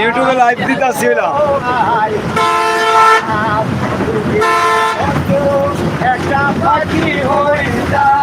ইউটিউবে লাইভ দিতে আসছিল একটা পাখি হইতাম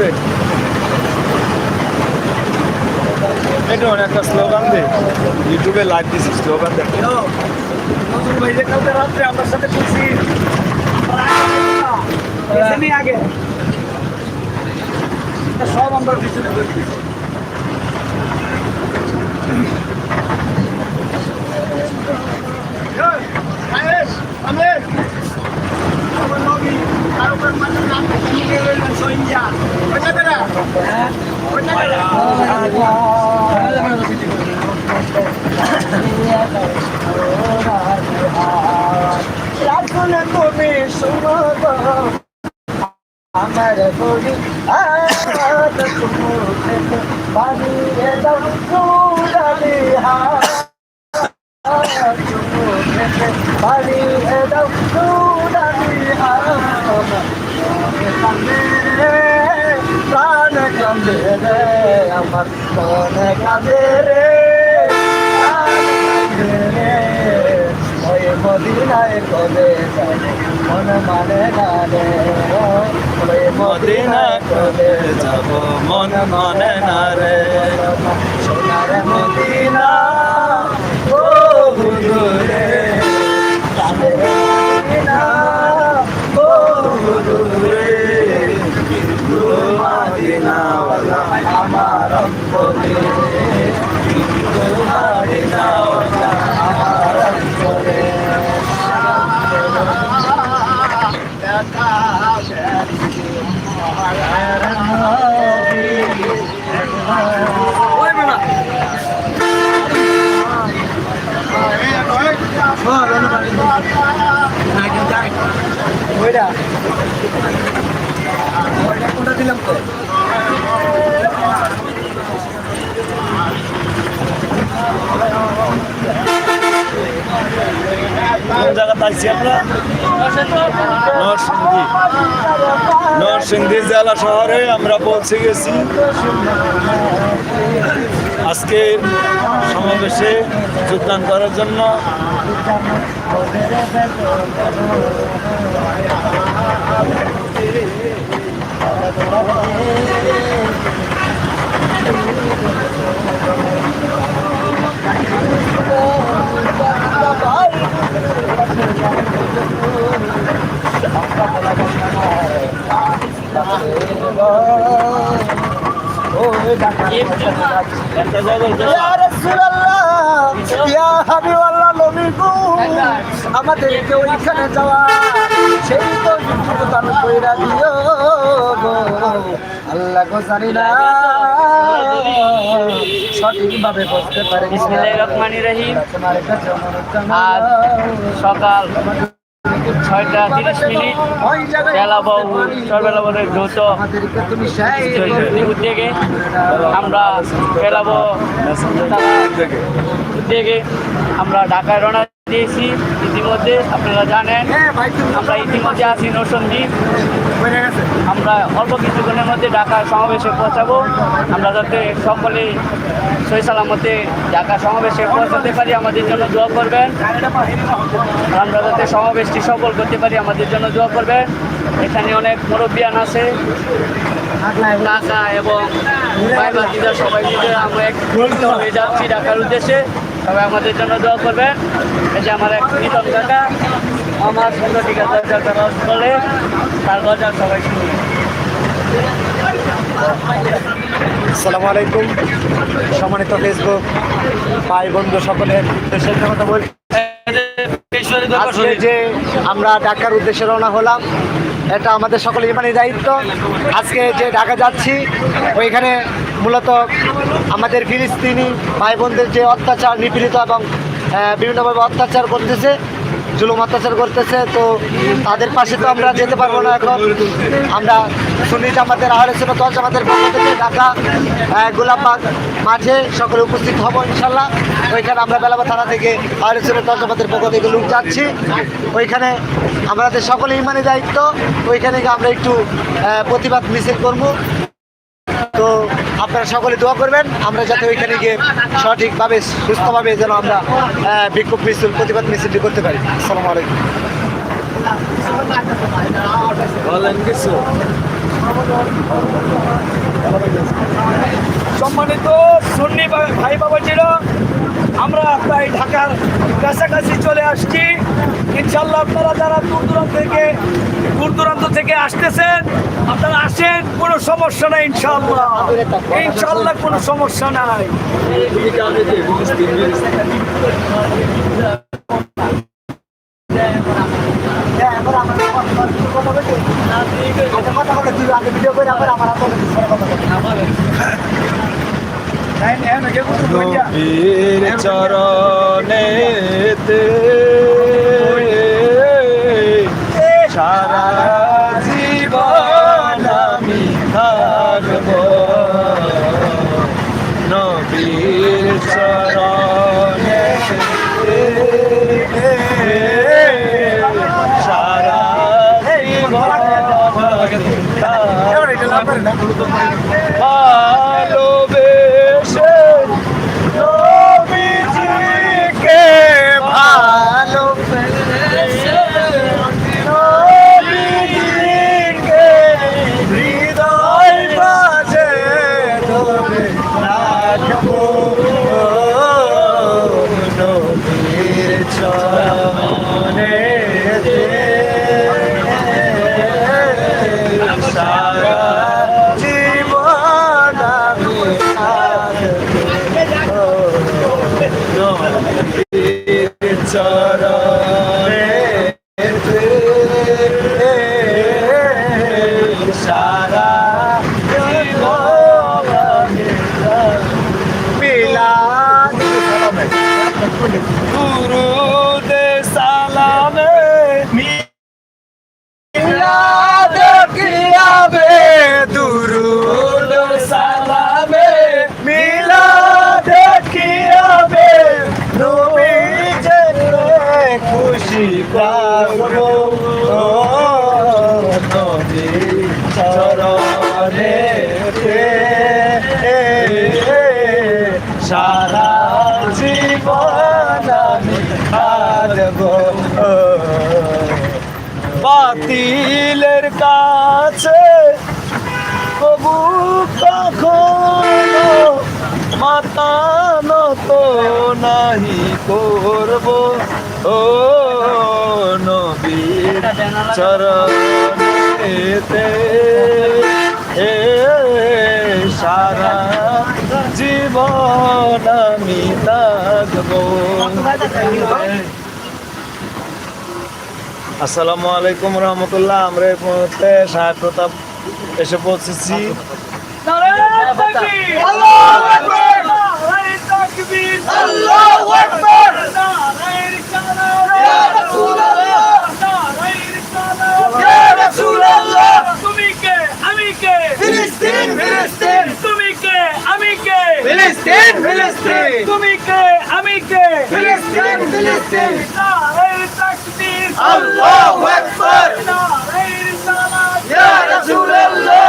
দে এটা একটা স্লোগান দে ইউটিউবে লাইভ দিছি স্লোগান দে নজরুল ভাই যে কালকে রাত্রে আমার সাথে খুশি আগে। সব আমরা পিছনে করে দিয়েছি। এই, তুমি শুনো আমার বলি আজ তুমি বানিয়ে দাও চুড়ালি বানিয়ে দাও কান্দে রে, আমার মনে কাঁদে রে। রে মদিনায় কবে মন মানে না রে। মদিনা কবে যাব, মন মানে না রে। মদিনা, ও হুজুরে। চাঁদের কোন জায়গাতে আমরা। নরসিংদী। নরসিংদী জেলা শহরে আমরা পৌঁছে গেছি। আজকের সমাবেশে যোগদান করার জন্য একটা জায়গায় ইয়া রাসূলুল্লাহ ইয়া হাবিবাল্লাহ নবী গো আমাদেরকে ওইখানে যাওয়া সেই তো দান কইরা দিও গো। আল্লাহ গো জানি না সঠিকভাবে বুঝতে পারি সকাল ছয়টা তিরিশ মিনিট বেলাবউ সরবেলাবনের যৌথ উদ্যোগে আমরা বেলাবো। উদ্যোগে আমরা ঢাকায় রওনা দিয়েছি ইতিমধ্যে আপনারা জানেন হ্যাঁ আমরা ইতিমধ্যে আছি নরসন্দী আমরা অল্প কিছুক্ষণের মধ্যে ঢাকা সমাবেশে পৌঁছাবো। আমরা যাতে সকলে সই সালামতে ঢাকা সমাবেশে পৌঁছাতে পারি আমাদের জন্য দোয়া করবেন। আমরা যাতে সমাবেশটি সফল করতে পারি আমাদের জন্য দোয়া করবেন। এখানে অনেক মুরব্বিয়ান আছে কাকা এবং ভাই সবাই মিলে আমরা এক হয়ে যাচ্ছি ঢাকার উদ্দেশ্যে। সবাই আমাদের জন্য দোয়া করবেন। এই যে আমার এক প্রীতম কাকা আমার সুন্দর ঠিকাদার কাকা রস বলে তার গজা সবাই শুনি। আসসালামু আলাইকুম। সম্মানিত ফেসবুক ভাই বন্ধু সকলের একটা কথা বলি আজকে যে আমরা ঢাকার উদ্দেশ্যে রওনা হলাম এটা আমাদের সকল ইমানি দায়িত্ব। আজকে যে ঢাকা যাচ্ছি, ওইখানে মূলত আমাদের ফিলিস্তিনি ভাই বোনদের যে অত্যাচার, নিপীড়িত এবং বিভিন্নভাবে অত্যাচার করতেছে জুলুম অত্যাচার করতেছে, তো তাদের পাশে তো আমরা যেতে পারব না এখন। আমরা সুন্নি জামাতের, আহলে সুন্নত ওয়াল জামাতের পক্ষ থেকে ঢাকা গোলাপবাগ মাঝে সকলে উপস্থিত হব ইনশাল্লাহ ওইখানে আমরা বেলাবা থানা থেকে আহলে সুন্নত ওয়াল জামাতের পক্ষ থেকে লোক যাচ্ছি। ওইখানে আমাদের সকলে ইমানি দায়িত্ব। ওইখানে গিয়ে আমরা একটু প্রতিবাদ মিছিল করব। তো আপনারা সকলে দোয়া করবেন। আমরা যাতে ওইখানে গিয়ে সঠিকভাবে, সুস্থভাবে যেন আমরা বিক্ষোভ মিছিল, প্রতিবাদ মিছিলটি করতে পারি। আসসালামু আলাইকুম। বলেন কিছু সম্মানিত সুন্নি ভাই বাবাজিরা আমরা প্রায় ঢাকার কাছাকাছি চলে আসছি ইনশাল্লাহ আপনারা যারা দূর দূরান্ত থেকে দূর দূরান্ত থেকে আসতেছেন আপনারা আসেন কোনো সমস্যা নাই ইনশাল্লাহ ইনশাল্লাহ কোনো সমস্যা নাই নবীর চরণেতে রাখব নবীর চরণে সারা জীবন আমি নবীর চরণে নবী চরণে সারা জীবন আমি কাঁদবো বাতিলের কাছে কবু কখনো মাতা নত নাহি করব। ও নবীর চরণেতে এ সারা জীবন আমি থাকব। আসসালামু আলাইকুম রহমতুল্লাহ আমরা এই মুহূর্তে সাহেব প্রতাপ এসে পৌঁছেছি। তাকবীর আল্লাহু আকবার নারায়ে রিসালাত ইয়া রাসূলুল্লাহ নারায়ে রিসালাত ইয়া রাসূলুল্লাহ তুমি কে? আমি কে? ফিলিস্তিন ফিলিস্তিন তুমি কে? আমি কে? ফিলিস্তিন ফিলিস্তিন তুমি কে? আমি কে? ফিলিস্তিন ফিলিস্তিন নারায়ে তাকবীর আল্লাহু আকবার নারায়ে রিসালাত ইয়া রাসূলুল্লাহ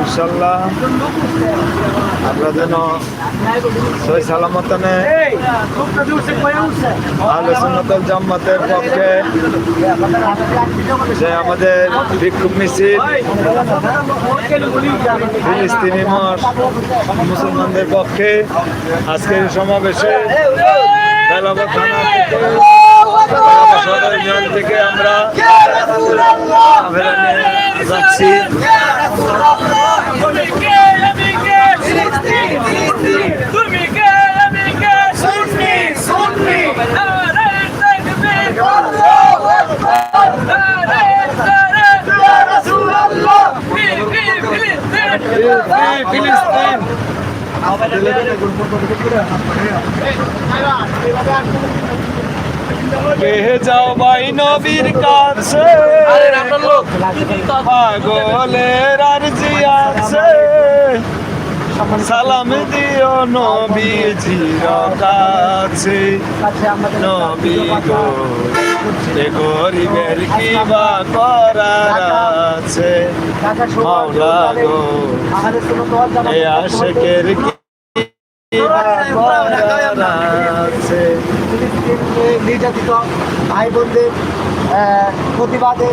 ইনশাল্লাহ আমরা যেন সই সালামতনে সুন্নাতুল জাম্মাতের পক্ষে যে আমাদের বিক্ষোভ মিছিল, ফিলিস্তিনি মস মুসলমানদের পক্ষে আজকের সমাবেশে বেলাবা থানা সদর ইউনিয়ন থেকে আমরা যাচ্ছি তুমি কে আমি কে ফিলিস্তিন ফিলিস্তিন পেয়ে যাও ভাই নবীর কাছে। পাগলের আর জি আছে। সালাম দিও নবীজির কাছে। নবী গো এ গরিবের কি বা করার আছে। মাওলা গো এ আশেকের কি বা করার আছে। নির্যাতিত ভাই বোনদের প্রতিবাদে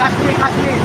কাশ্মীর কাশ্মীর।